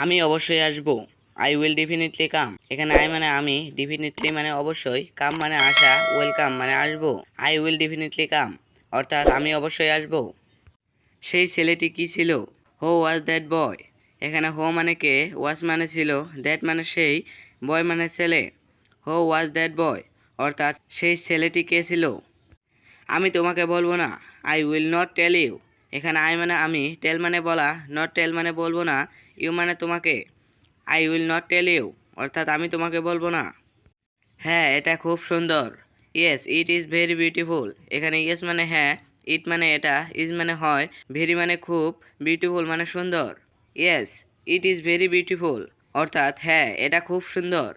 আমি অবশ্যই আসব। আই উইল ডেফিনেটলি কাম এখানে আই মানে আমি ডেফিনেটলি মানে অবশ্যই কাম মানে আসা ওয়েলকাম মানে আসব। আই উইল ডেফিনেটলি কাম অর্থাৎ আমি অবশ্যই আসব। সেই ছেলেটি কি ছিল? হো ওয়াজ দ্যাট বয় এখানে হো মানে কে? ওয়াজ মানে ছিল। দ্যাট মানে সেই। বয় মানে ছেলে। হো ওয়াজ দ্যাট বয় অর্থাৎ সেই ছেলেটি কে ছিল? আমি তোমাকে বলব না। I will not tell you এখানে আই মানে আমি টেল মানে বলা নট টেল মানে বলব না। ইউ মানে তোমাকে I will not tell you অর্থাৎ আমি তোমাকে বলব না। হ্যাঁ এটা খুব সুন্দর। Yes it is very beautiful এখানে ইয়েস মানে হ্যাঁ ইট মানে এটা ইজ মানে হয় ভেরি মানে খুব বিউটিফুল মানে সুন্দর। Yes it is very beautiful অর্থাৎ হ্যাঁ এটা খুব সুন্দর।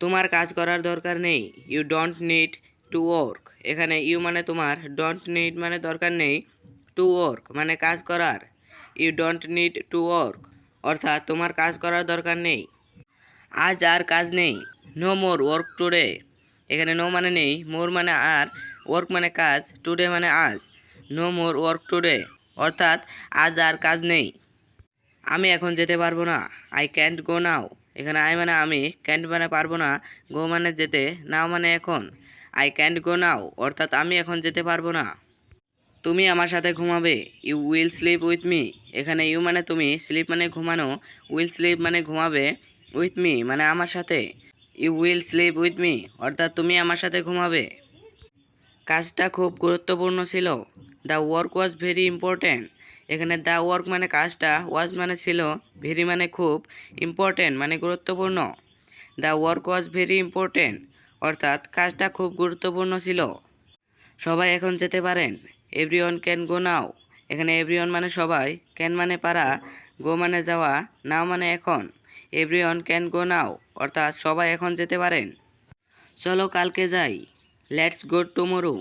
তোমার কাজ করার দরকার নেই। You don't need to work এখানে ইউ মানে তোমার ডোন্ট নিড মানে দরকার নেই। টু ওয়ার্ক মানে কাজ করার। You don't need to work. অর্থাৎ তোমার কাজ করার দরকার নেই। আজ আর কাজ নেই। No more work today. এখানে নো মানে নেই, মোর মানে আর, ওয়ার্ক মানে কাজ, টুডে মানে আজ। No more work today. অর্থাৎ আজ আর কাজ নেই। আমি এখন যেতে পারব না। I can't go now. এখানে আই মানে আমি, ক্যান্ট মানে পারব না। গো মানে যেতে, নাও মানে এখন। I can't go now. অর্থাৎ আমি এখন যেতে পারব না। তুমি আমার সাথে ঘুমাবে। You will sleep with me এখানে ইউ মানে তুমি স্লিপ মানে ঘুমানো। উইল স্লিপ মানে ঘুমাবে উইথ মি মানে আমার সাথে। You will sleep with me অর্থাৎ তুমি আমার সাথে ঘুমাবে। কাজটা খুব গুরুত্বপূর্ণ ছিল। The work was very important এখানে দ্য ওয়ার্ক মানে কাজটা ওয়াজ মানে ছিল ভেরি মানে খুব ইম্পর্ট্যান্ট মানে গুরুত্বপূর্ণ। The work was very important অর্থাৎ কাজটা খুব গুরুত্বপূর্ণ ছিল। সবাই এখন যেতে পারেন। Everyone can go now. এখানে এভরিওয়ান মানে সবাই, ক্যান মানে পারা, গো মানে যাওয়া, নাও মানে এখন। এভরিওয়ান ক্যান গো নাও, অর্থাৎ সবাই এখন যেতে পারেন। চলো কালকে যাই। Let's go tomorrow.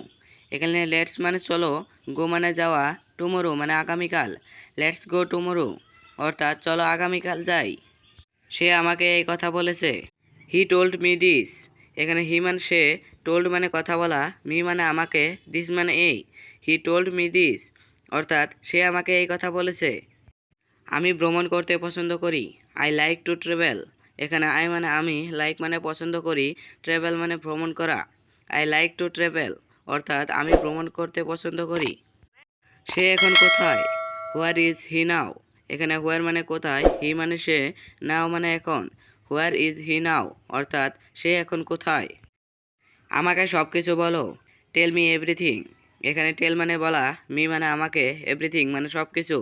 এখানে লেটস মানে চলো, গো মানে যাওয়া, টুমোরো মানে আগামীকাল। Let's go tomorrow. অর্থাৎ চলো আগামীকাল যাই। সে আমাকে এই কথা বলেছে। He told me this. এখানে হি মানে সে টোল্ড মানে কথা বলা মি মানে আমাকে দিস মানে এই হি টোল্ড মি দিস অর্থাৎ সে আমাকে এই কথা বলেছে। আমি ভ্রমণ করতে পছন্দ করি আই লাইক টু ট্রাভেল এখানে আই মানে আমি লাইক মানে পছন্দ করি ট্রাভেল মানে ভ্রমণ করা আই লাইক টু ট্রাভেল অর্থাৎ আমি ভ্রমণ করতে পছন্দ করি। সে এখন কোথায়? হোয়ার ইজ হি নাও এখানে হোয়ার মানে কোথায়? হি মানে সে নাও মানে এখন। হোয়ার ইজ হি নাও অর্থাৎ সে এখন কোথায়? আমাকে সব কিছু বলো। টেল মি এভরিথিং এখানে টেল মানে বলা মি মানে আমাকে এভরিথিং মানে সব কিছু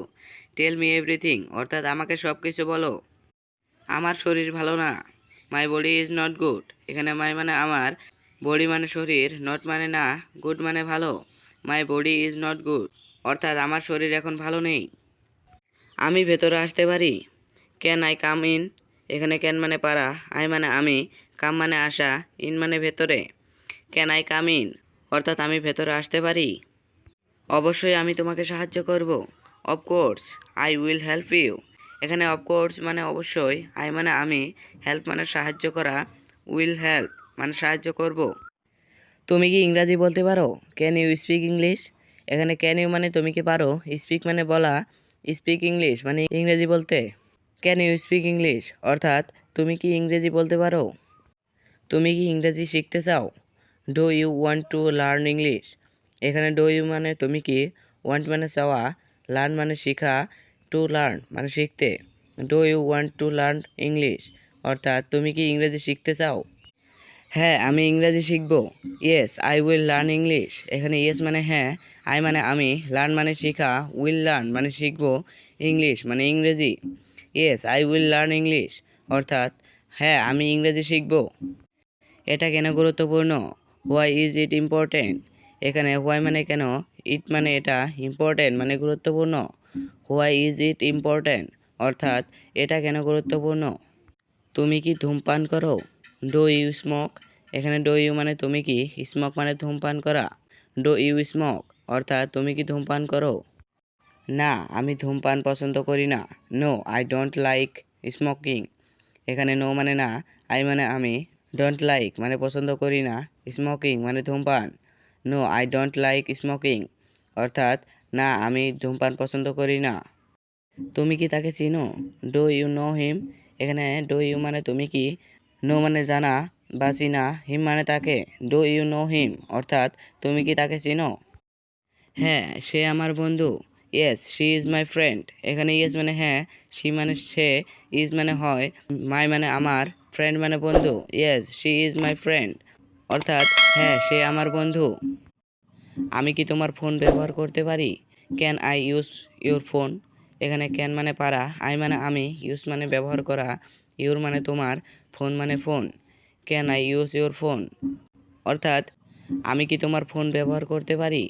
টেল মি এভরিথিং অর্থাৎ আমাকে সব কিছু বলো। আমার শরীর ভালো না। My body is not good এখানে মাই মানে আমার বডি মানে শরীর নট মানে না গুড মানে ভালো। My body is not good অর্থাৎ আমার শরীর এখন ভালো নেই। আমি ভেতরে আসতে পারি। ক্যান আই কাম ইন এখানে ক্যান মানে পারা? আই মানে আমি, কাম মানে আসা ইন মানে ভেতরে। Can I come in? অর্থাৎ আমি ভেতরে আসতে পারি? অবশ্যই আমি তোমাকে সাহায্য করব। Of course I will help you এখানে অফকোর্স মানে অবশ্যই, আই মানে আমি হেল্প মানে সাহায্য করা উইল হেল্প মানে সাহায্য করব। তুমি কি ইংরাজি বলতে পারো? ক্যান ইউ স্পিক ইংলিশ এখানে ক্যান ইউ মানে তুমি কি পারো? স্পিক মানে বলা স্পিক ইংলিশ মানে ইংরেজি বলতে। ক্যান ইউ স্পিক ইংলিশ অর্থাৎ, তুমি কি ইংরেজি বলতে পারো? তুমি কি ইংরেজি শিখতে চাও? Do you want to learn English এখানে ডো ইউ মানে তুমি কি? ওয়ান্ট মানে চাওয়া লার্ন মানে শেখা টু লার্ন মানে শিখতে। Do you want to learn English অর্থাৎ, তুমি কি ইংরেজি শিখতে চাও? হ্যাঁ আমি ইংরেজি শিখব। Yes I will learn English এখানে ইয়েস মানে হ্যাঁ আই মানে আমি লার্ন মানে শিখা উইল লার্ন মানে শিখব ইংলিশ মানে ইংরেজি। Yes I will learn English অর্থাৎ হ্যাঁ আমি ইংরেজি শিখব। এটা কেন গুরুত্বপূর্ণ? হোয়াই ইজ ইট ইম্পর্টেন্ট এখানে হোয়াই মানে কেন? ইট মানে এটা ইম্পর্টেন্ট মানে গুরুত্বপূর্ণ। হোয়াই ইজ ইট ইম্পর্টেন্ট অর্থাৎ, এটা কেন গুরুত্বপূর্ণ? তুমি কি ধূমপান করো? ডো ইউ স্মোক এখানে ডো ইউ মানে তুমি কি? স্মোক মানে ধূমপান করা। ডো ইউ স্মোক অর্থাৎ, তুমি কি ধূমপান করো? না, আমি ধূমপান পছন্দ করি না। No I don't like smoking এখানে নো মানে না আই মানে আমি ডোন্ট লাইক মানে পছন্দ করি না। স্মোকিং মানে ধূমপান। No I don't like smoking অর্থাৎ, না, আমি ধূমপান পছন্দ করি না। তুমি কি তাকে চিনো? ডো ইউ নো হিম এখানে ডো ইউ মানে তুমি কি? নো মানে জানা, বা চিনা হিম মানে তাকে। ডো ইউ নো হিম অর্থাৎ, তুমি কি তাকে চিনো? হ্যাঁ সে আমার বন্ধু। Yes she is my friend এখানে ইয়েস মানে হ্যাঁ শি মানে সে ইজ মানে হয় মাই মানে আমার ফ্রেন্ড মানে বন্ধু yes she is my friend অর্থাৎ হ্যাঁ সে আমার বন্ধু। আমি কি তোমার ফোন ব্যবহার করতে পারি? Can I use your phone এখানে ক্যান মানে পারা আই মানে আমি ইউজ মানে ব্যবহার করা ইউর মানে তোমার ফোন মানে phone can I use your phone অর্থাৎ, আমি কি তোমার ফোন ব্যবহার করতে পারি?